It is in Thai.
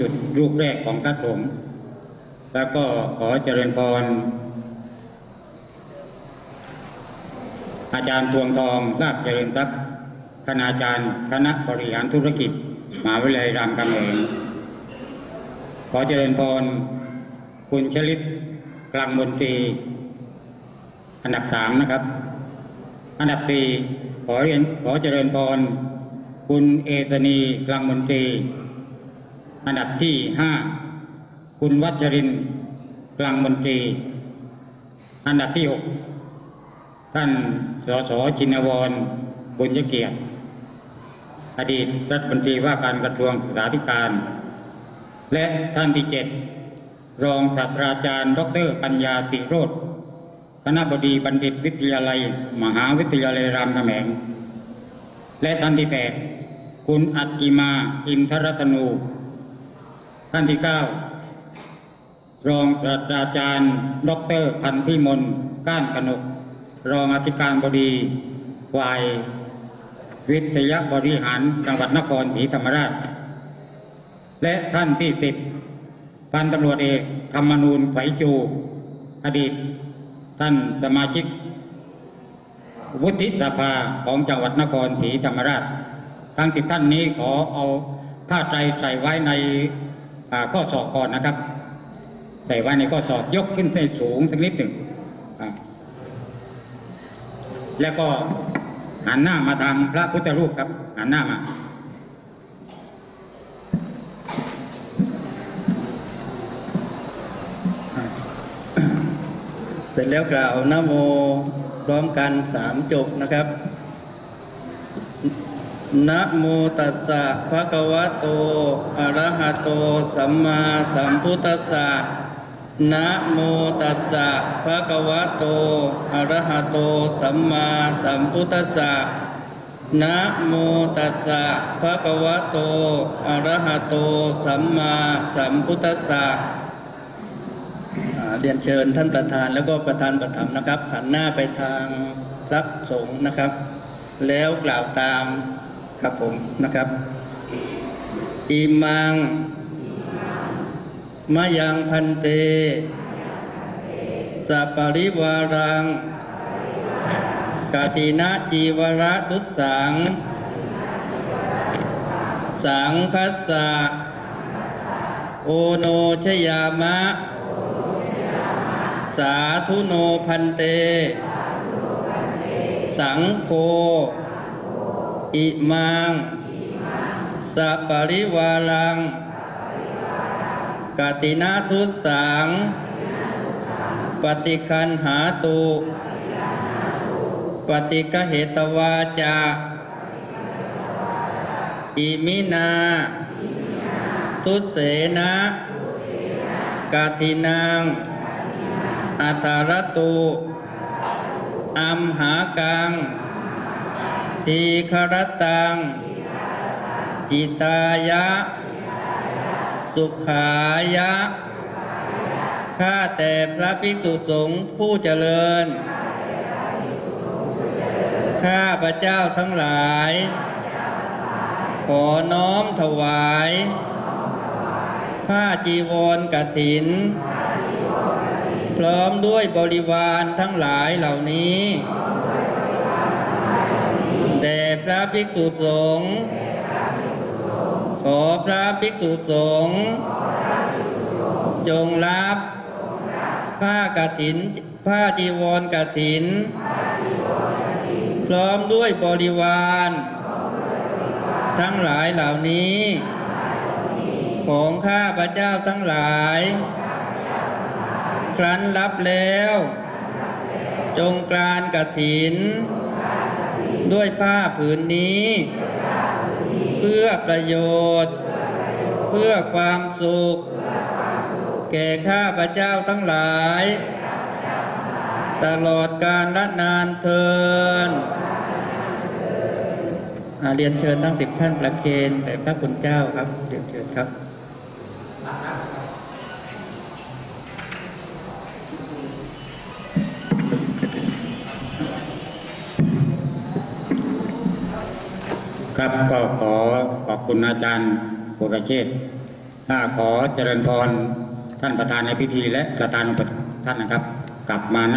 จุดลูกแรกของพระสงฆ์แล้วก็ขอเจริญพร อาจารย์พวงทองลาบเจริญทรัพย์คณาจารย์คณะบริหารธุรกิจมหาวิทยาลัยรามคำแหงขอเจริญพร คุณชลิตกลางมนตรี อันดับสามนะครับ อันดับสี่ขอเรียนขอเจริญพร คุณเอตนีกลางมนตรี อันดับที่ห้าคุณวัชรินกลางมนตรี อันดับที่หกท่านสสชินวรบุญยเกียรติ อดีตรัฐมนตรีว่าการกระทรวงศึกษาธิการ และท่านที่เจ็ดรองศาสตราจารย์ ดรปัญญาสิโรธคณะบดีบัณฑิตวิทยาลัย มหาวิทยาลัยรามคำแหงและท่านที่แปดคุณอัจจิมา อินทรัตนู ท่านที่เก้ารองศาสตราจารย์ ดรพันธิมลก้านกนก รองอธิการบดีฝ่ายวิทยาบริหารจังหวัดนครศรีธรรมราช และท่านที่สิบพันตำรวจเอกธรรมนูญไฝจู อดีต ท่านสมาชิก วุฒิสภาของจังหวัดนครศรีธรรมราช ทั้งสิบท่านนี้ขอเอาผ้าไตรใส่ไว้ใน ข้อศอกก่อนนะครับใส่ไว้ในข้อศอกยกขึ้นให้สูงสักนิดหนึ่งแล้วก็หันหน้ามาทางพระพุทธรูปครับ หันหน้ามา เสร็จแล้วกล่าวนะโมพร้อมกันสามจบนะครับ นะโมตัสสะภะคะวะโต อะระหะโต สัมมาสัมพุทธัสสะนะโมตัสสะภะคะวะโต อะระหะโต สัมมาสัมพุทธัสสะนะโมตัสสะภะคะวะโต อะระหะโต สัมมาสัมพุทธัสสะเรียนเชิญท่านประธานแล้วก็ประธานประถมนะครับหันหน้าไปทางรับสงฆ์นะครับ แล้วกล่าวตาม ครับผมนะครับอิมังมายังพันเตสัปปริวารังกาตินะจีวระทุสัง สังคัสสะโอโนชยามะ สาธุโนพันเต สังโฆ อิมังสัปปริวารังกตินาทุสัง ปฏิคันหาตุปฏิกเหตวาจาอิมินาตุเสนะกาทินางอัตารตุอัมหากัง ทีครตังอิตายะ สุขายะ ข้าแต่พระภิกษุสงฆ์ผู้เจริญ ข้าพระเจ้าทั้งหลาย ขอน้อมถวาย ผ้าจีวรกฐิน พร้อมด้วยบริวารทั้งหลายเหล่านี้ ด่พระภิกษุสงฆ์ขอพระภิกษุสงฆ์จงรับผ้ากฐินผ้าจีวรกฐิน พร้อมด้วยบริวาร ทั้งหลายเหล่านี้ ของข้าพระเจ้าทั้งหลาย ครั้นรับแล้ว จงกรานกถิน ด้วยผ้าผืนนี้ เพื่อประโยชน์ เพื่อความสุข แก่ข้าพระเจ้าทั้งหลาย ตลอดกาลละนานเทินอาเรียนเชิญทั้งสิบท่านประเคนแด่พระคุณเจ้าครับเรียนเชิญครับ ครับก็ขอขอบคุณอาจารย์ปุรเชษฐ์ถ้าขอเจริญพรท่านประธานในพิธีและประธานท่านนะครับ กลับมานะ